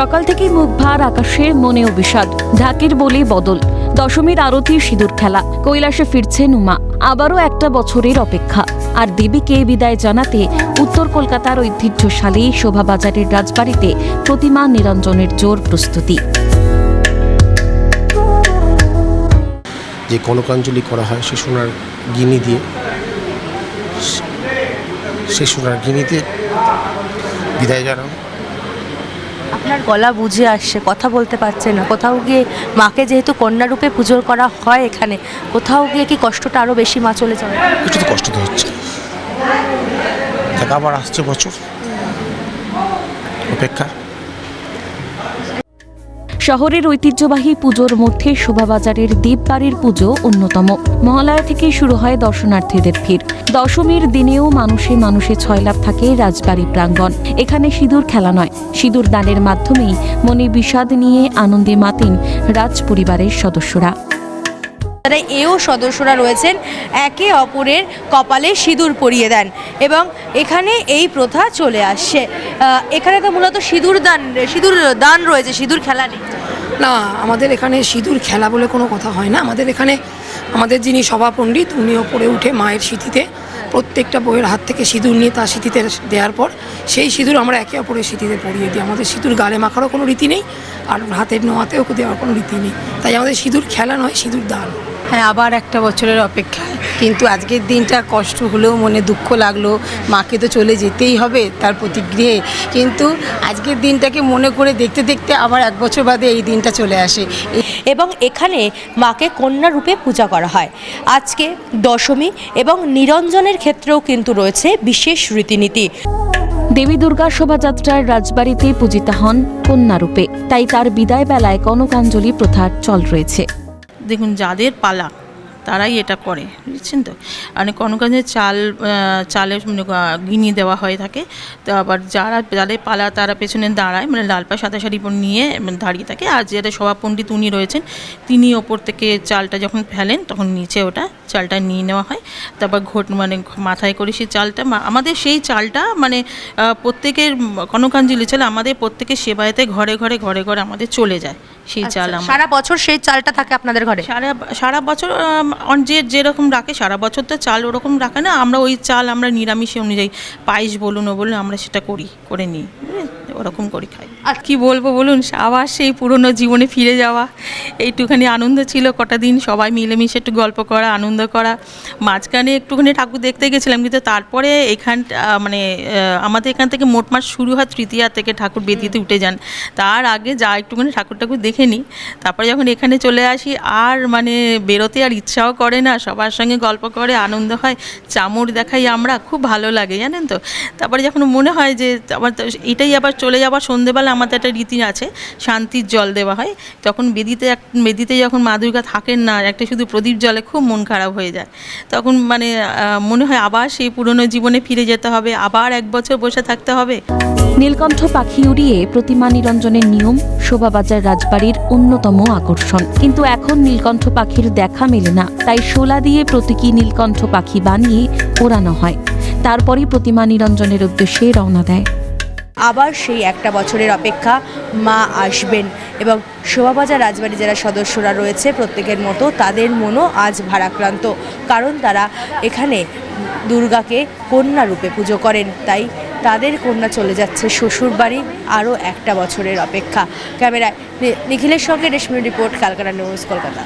সকাল থেকেই মুখ ভার আকাশে মনেও বিষাদ। ঢাকের বলে বদল। দশমীর আরতি, সিঁদুর খেলা। কৈলাসে ফিরছে নুমা। আবারও একটা বছরের অপেক্ষা। আর দেবীকে বিদায় জানাতে উত্তর কলকাতার ঐতিহ্যশালী শোভাবাজারের রাজবাড়িতে প্রতিমা নিরঞ্জনের জোর প্রস্তুতি। যে কনকাঞ্জলি করা হয় সে সোনার গিনি দিয়ে, সে সোনার গিনিতে বিদায় জানানো আপনার গলা বুঝে আসছে কথা বলতে পারছে না। কোথাও গিয়ে মাকে যেহেতু কন্যারূপে পুজো করা হয় এখানে কোথাও গিয়ে কি কষ্টটা আরও বেশি মা চলে যাবে? একটু তো কষ্ট তো হচ্ছে। আবার আসছে বছর। অপেক্ষা। শহরের ঐতিহ্যবাহী পুজোর মধ্যে শোভাবাজারের দেববাড়ির পুজো অন্যতম। মহালয়া থেকে শুরু হয় দর্শনার্থীদের ভিড়। দশমীর দিনেও মানুষে মানুষে ছয়লাভ থাকে রাজবাড়ি প্রাঙ্গণ। এখানে সিঁদুর খেলা নয়। সিঁদুর দানের মাধ্যমেই মনে বিষাদ নিয়ে আনন্দে মাতেন রাজ পরিবারের সদস্যরা। তারা এও সদস্যরা রয়েছেন। একে অপরের কপালে সিঁদুর পরিয়ে দেন এবং এখানে এই প্রথা চলে আসছে। এখানে তো মূলত সিঁদুর দান সিঁদুর দান রয়েছে, সিঁদুর খেলা নেই। না, আমাদের এখানে সিঁদুর খেলা বলে কোনো কথা হয় না। আমাদের এখানে, আমাদের যিনি সভাপণ্ডিত, উনি ওপরে উঠে মায়ের স্মৃতিতে প্রত্যেকটা বইয়ের হাত থেকে সিঁদুর নিয়ে তার স্মৃতিতে দেওয়ার পর, সেই সিঁদুর আমরা একে অপরের স্মৃতিতে পরিয়ে দিই। আমাদের সিঁদুর গালে মাখারও কোনো রীতি নেই, আর হাতের নোয়াতেও দেওয়ার কোনো রীতি নেই। তাই আমাদের সিঁদুর খেলা নয়, সিঁদুর দান। হ্যাঁ আবার একটা বছরের অপেক্ষায় কিন্তু আজকের দিনটা কষ্ট হলেও মনে দুঃখ লাগল। মাকে তো চলে যেতেই হবে তার প্রতিগৃহে কিন্তু আজকের দিনটাকে মনে করে দেখতে দেখতে আবার এক বছর বাদে এই দিনটা চলে আসে। এবং এখানে মাকে কন্যা রূপে পূজা করা হয়। আজকে দশমী এবং নিরঞ্জনের ক্ষেত্রেও কিন্তু রয়েছে বিশেষ রীতিনীতি। দেবী দুর্গা শোভাযাত্রার রাজবাড়িতে পূজিতা হন কন্যারূপে তাই তার বিদায় বেলায় কনকাঞ্জলি প্রথার চল রয়েছে। দেখুন, যাদের পালা, তারাই এটা করে, বুঝছেন তো? মানে কনকাঞ্জের চাল চালের মানে গিনি দেওয়া হয়ে থাকে, তো আবার যারা, যাদের পালা তারা পেছনে দাঁড়ায় মানে লাল পা সাদা শাড়ি নিয়ে মানে দাঁড়িয়ে থাকে, আর যেটা সভাপণ্ডিত উনি রয়েছেন, তিনি ওপর থেকে চালটা যখন ফেলেন, তখন নিচে ওটা চালটা নিয়ে নেওয়া হয়, তারপর ঘট মানে মাথায় করে সেই চালটা আমাদের সেই চালটা মানে প্রত্যেকের কনকাঞ্জলি চাল আমাদের প্রত্যেকের সেবায়তে ঘরে ঘরে ঘরে ঘরে আমাদের চলে যায় সেই চাল আচ্ছা, আমার। সারা বছর সেই চালটা থাকে আপনাদের ঘরে? সারা সারা বছর অন- যে যেরকম রাখে সারা বছর তো চাল ওরকম রাখে না। আমরা ওই চাল আমরা নিরামিষে অনুযায়ী পায়েস বলুন ও বলুন আমরা সেটা করি করে নিই? ওরকম করে খাই। আর কি বলব বলুন আবার সেই পুরনো জীবনে ফিরে যাওয়া। এইটুখানি আনন্দ ছিল কটা দিন, সবাই মিলেমিশে একটু গল্প করা, আনন্দ করা। মাঝখানে একটুখানি ঠাকুর দেখতে গেছিলাম, কিন্তু তারপরে এখান মানে আমাদের এখান থেকে মোটমাট শুরু হয় তৃতীয়া থেকে ঠাকুর বেদিতে উঠে যান। তার আগে যা একটুখানি ঠাকুর ঠাকুর দেখে নিই, তারপরে যখন এখানে চলে আসি, আর মানে বেরোতে আর ইচ্ছাও করে না, সবার সঙ্গে গল্প করে, আনন্দ হয় চামড় দেখাই আমরা, খুব ভালো লাগে, জানেন তো? তারপরে যখন মনে হয় যে আবার এটাই আবার চলে যাবার সন্ধেবেলা আমাদের একটা রীতি আছে, শান্তির জল দেওয়া হয়। তখন বেদিতে এক, বেদিতে যখন মা দুর্গা থাকেন না একটা শুধু প্রদীপ জলে খুব মন খারাপ হয়ে যায়। তখন মানে মনে হয় আবার সেই পুরনো জীবনে ফিরে যেতে হবে, আবার এক বছর বসে থাকতে হবে। নীলকণ্ঠ পাখি উড়িয়ে প্রতিমা নিরঞ্জনের নিয়ম শোভাবাজার রাজবাড়ির অন্যতম আকর্ষণ। কিন্তু এখন নীলকণ্ঠ পাখির দেখা মেলে না, তাই শোলা দিয়ে প্রতীকী নীলকণ্ঠ পাখি বানিয়ে ওড়ানো হয়। তারপরই প্রতিমা নিরঞ্জনের উদ্দেশ্যে রওনা দেয়। আবার সেই একটা বছরের অপেক্ষা মা আসবেন। এবং শোভাবাজার রাজবাড়ি যারা সদস্যরা রয়েছে প্রত্যেকের মতো তাদের মনও আজ ভারাক্রান্ত। কারণ তারা এখানে দুর্গাকে কন্যা রূপে পুজো করেন। তাই তাদের কন্যা চলে যাচ্ছে শ্বশুর বাড়ি আরও একটা বছরের অপেক্ষা। ক্যামেরায় নিখিলের সঙ্গে রেশমি রিপোর্ট ক্যালকাটা নিউজ, কলকাতা।